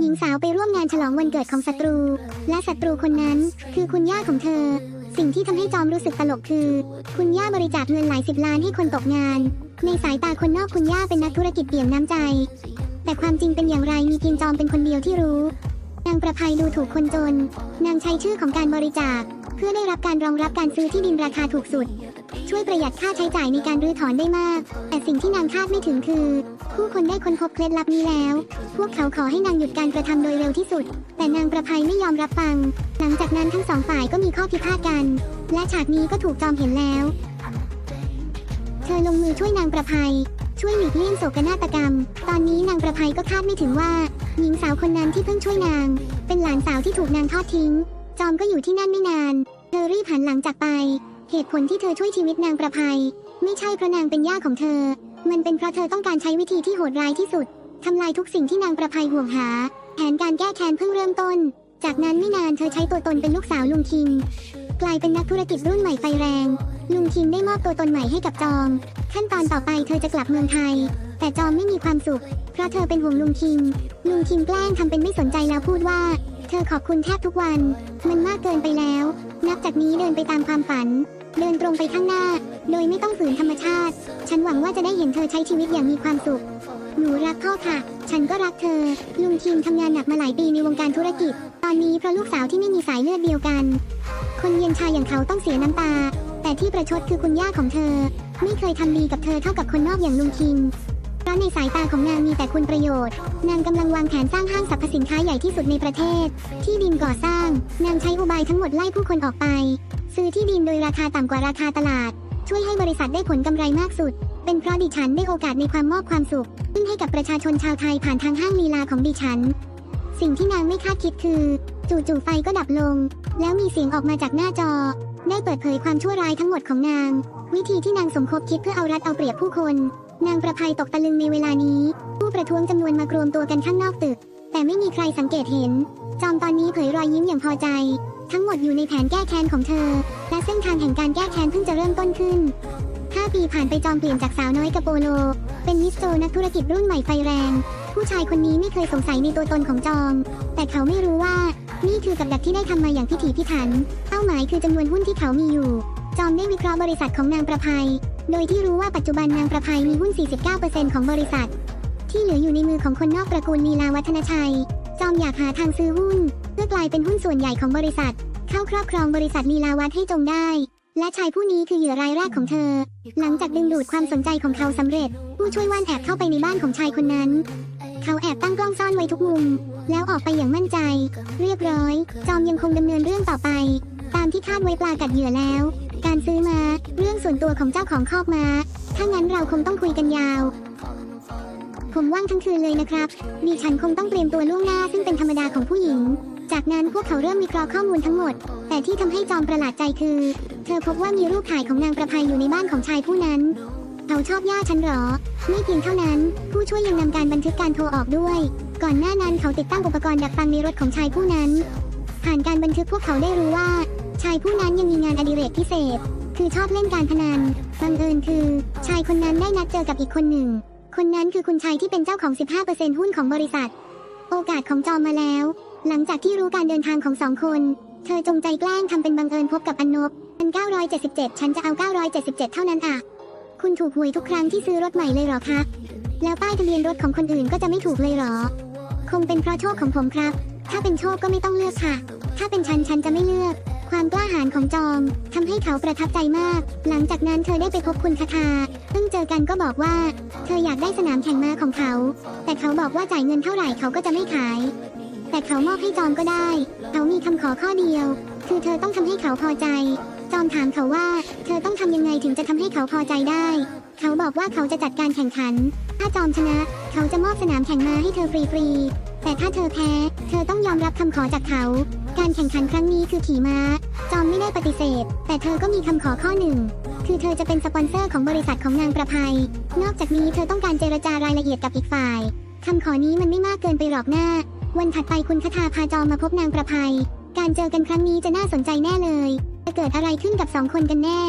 หญิงสาวไปร่วมงานฉลองวันเกิดของศัตรู และศัตรูคนนั้น คือคุณย่าของเธอ สิ่งที่ทำให้จอมรู้สึกตลกคือ คุณย่าบริจาคเงินหลายสิบล้านให้คนตกงาน ในสายตาคนนอกคุณย่าเป็นนักธุรกิจเปี่ยมน้ำใจ แต่ความจริงเป็นอย่างไรมีเพียงจอมเป็นคนเดียวที่รู้ นางประภัยดูถูกคนจน นางใช้ชื่อของการบริจาค เพื่อได้รับการรองรับการซื้อที่ดินราคาถูกสุด ช่วยประหยัดค่าใช้จ่ายในการรื้อถอนได้มาก แต่สิ่งที่นางคาดไม่ถึงคือ ผู้คนได้ค้นพบเคล็ดลับนี้แล้ว พวกเขาขอให้นางหยุดการกระทำโดยเร็วที่สุด แต่นางประภัยไม่ยอมรับฟัง หลังจากนั้นทั้งสองฝ่ายก็มีข้อพิพาทกัน และฉากนี้ก็ถูกจอมเห็นแล้ว เธอลงมือช่วยนางประภัยช่วยหลีกเลี่ยงโศกนาฏกรรม ตอนนี้นางประภัยก็คาดไม่ถึงว่า หญิงสาวคนนั้นที่เพิ่งช่วยนาง เป็นหลานสาวที่ถูกนางทอดทิ้ง จอมก็อยู่ที่นั่นไม่นาน เธอรีบหันหลังจากไป เหตุผลที่เธอช่วยชีวิตนางประภัย ไม่ใช่เพราะนางเป็นย่าของเธอ มันเป็นเพราะเธอต้องการใช้วิธีที่โหดร้ายที่สุด ทำลายทุกสิ่งที่นางประภัยห่วงหา แผนการแก้แค้นเพิ่งเริ่มต้น จากนั้นไม่นานเธอใช้ตัวตนเป็นลูกสาวลุงคิม กลายเป็นนักธุรกิจรุ่นใหม่ไฟแรง ลุงคิมได้มอบตัวตนใหม่ให้กับจอม ขั้นตอนต่อไปเธอจะกลับเมืองไทย แต่จอมไม่มีความสุข เพราะเธอเป็นห่วงลุงคิม ลุงคิมแกล้งทำเป็นไม่สนใจแล้วพูดว่า เธอขอบคุณแทบทุกวัน มันมากเกินไปแล้ว นับจากนี้เดินไปตามความฝัน เดินตรงไปข้างหน้า โดยไม่ต้องฝืนธรรมชาติ ฉันหวังว่าจะได้เห็นเธอใช้ชีวิตอย่างมีความสุข หนูรักพ่อค่ะ ฉันก็รักเธอ ลุงคิมทำงานหนักมาหลายปีในวงการธุรกิจ ตอนนี้เพราะลูกสาวที่ไม่มีสายเลือดเดียวกัน คนเย็นชาอย่างเขาต้องเสียน้ำตา แต่ที่ประชดคือคุณย่าของเธอ ไม่เคยทำดีกับเธอเท่ากับคนนอกอย่างลุงคิม เพราะในสายตาของนางมีแต่คุณประโยชน์ นางกำลังวางแผนสร้างห้างสรรพสินค้าใหญ่ที่สุดในประเทศ ที่ดินก่อสร้าง นางใช้อุบายทั้งหมดไล่ผู้คนออกไป ซื้อที่ดินโดยราคาต่ำกว่าราคาตลาด ช่วยให้บริษัทได้ผลกำไรมากสุด เป็นเพราะดิฉันได้โอกาสในความมอบความสุขซึ่งให้กับประชาชนชาวไทยผ่านทางห้างลีลาของดิฉัน สิ่งที่นางไม่คาดคิดคือ จู่ๆไฟก็ดับลง แล้วมีเสียงออกมาจากหน้าจอ ได้เปิดเผยความชั่วร้ายทั้งหมดของนาง วิธีที่นางสมคบคิดเพื่อเอารัดเอาเปรียบผู้คน นางประภัยตกตะลึงในเวลานี้ ผู้ประท้วงจำนวนมากรวมตัวกันข้างนอกตึก แต่ไม่มีใครสังเกตเห็น จอมตอนนี้เผยรอยยิ้มอย่างพอใจ ทั้งหมดอยู่ในแผนแก้แค้นของเธอ และเส้นทางแห่งการแก้แค้นเพิ่งจะเริ่มต้นขึ้น 5 ปีผ่านไปจอมเปลี่ยนจากสาวน้อยกับโปโล เป็นมิสโจนักธุรกิจรุ่นใหม่ไฟแรง ผู้ชายคนนี้ไม่เคยสงสัยในตัวตนของจอม แต่เขาไม่รู้ว่า นี่คือกับดักที่ได้ทำมาอย่างพิถีพิถัน เป้าหมายคือจำนวนหุ้นที่เขามีอยู่ จอมได้วิเคราะห์บริษัทของนางประภัย โดยที่รู้ว่าปัจจุบันนางประภัยมีหุ้น 49%ของบริษัท ที่เหลืออยู่ในมือของคนนอกตระกูลลีลาวัฒนชัย จอมอยากหาทางซื้อหุ้น เพื่อกลายเป็นหุ้นส่วนใหญ่ของบริษัท เข้าครอบครองบริษัทลีลาวัฒให้จงได้ และชายผู้นี้คือเหยื่อรายแรกของเธอ หลังจากดึงดูดความสนใจของเขาสำเร็จ ผู้ช่วยว่านแอบเข้าไปในบ้านของชายคนนั้น เขาแอบตั้งกล้องซ่อนไว้ทุกมุม แล้วออกไปอย่างมั่นใจ เรียบร้อย จอมยังคงดำเนินเรื่องต่อไป ตามที่คาดไว้ปลากัดเหยื่อแล้ว การซื้อมา เรื่องส่วนตัวของเจ้าของคอกม้าถ้างั้นเราคงต้องคุยกันยาว ผมว่างทั้งคืนเลยนะครับ ดิฉันคงต้องเตรียมตัวล่วงหน้าซึ่งเป็นธรรมดาของผู้หญิง จากนั้นพวกเขาเริ่มวิเคราะห์ข้อมูลทั้งหมด แต่ที่ทำให้จอมประหลาดใจคือ เธอพบว่ามีรูปถ่ายของนางประภัยอยู่ในบ้านของชายผู้นั้นเขาชอบย่าฉันหรอ ไม่เพียงเท่านั้น ผู้ช่วยยังนำการบันทึกการโทรออกด้วย ก่อนหน้านั้นเขาติดตั้งอุปกรณ์ดักฟังในรถของชายผู้นั้น ผ่านการบันทึกพวกเขาได้รู้ว่า ชายผู้นั้นยังมีงานอดิเรกพิเศษ คือชอบเล่นการพนัน บังเอิญคือ ชายคนนั้นได้นัดเจอกับอีกคนหนึ่ง คนนั้นคือคุณชายที่เป็นเจ้าของ 15%หุ้นของบริษัท โอกาสของจอมมาแล้ว หลังจากที่รู้การเดินทางของสองคน เธอจงใจแกล้งทำเป็นบังเอิญพบกับอันนบอัน977 ฉันจะเอา 977 เท่านั้นอะ คุณถูกหวยทุกครั้งที่ซื้อรถใหม่เลยเหรอคะ แล้วป้ายทะเบียนรถของคนอื่นก็จะไม่ถูกเลยเหรอ คงเป็นเพราะโชคของผมครับ ถ้าเป็นโชคก็ไม่ต้องเลือกค่ะ ถ้าเป็นฉันฉันจะไม่เลือก ความกล้าหาญของจอมทำให้เขาประทับใจมาก หลังจากนั้นเธอได้ไปพบคุณคาทาเพิ่งเจอกันก็บอกว่า เธออยากได้สนามแข่งม้าของเขา แต่เขาบอกว่าจ่ายเงินเท่าไหร่เขาก็จะไม่ขาย แต่เขามอบให้จอมก็ได้ เขามีคำขอข้อเดียว คือเธอต้องทำให้เขาพอใจ จอมถามเขาว่า เธอต้องทำยังไงถึงจะทำให้เขาพอใจได้ เขาบอกว่าเขาจะจัดการแข่งขัน ถ้าจอมชนะ เขาจะมอบสนามแข่งม้าให้เธอฟรีๆแต่ถ้าเธอแพ้ เธอต้องยอมรับคำขอจากเขา การแข่งขันครั้งนี้คือขี่ม้า จอมไม่ได้ปฏิเสธ แต่เธอก็มีคำขอข้อหนึ่ง คือเธอจะเป็นสปอนเซอร์ของบริษัทของนางประภัย นอกจากนี้เธอต้องการเจรจารายละเอียดกับอีกฝ่ายคำขอนี้มันไม่มากเกินไปหรอกหน้า วันถัดไปคุณคทาพาจอมมาพบนางประภัย การเจอกันครั้งนี้จะน่าสนใจแน่เลย จะเกิดอะไรขึ้นกับสองคนกันแน่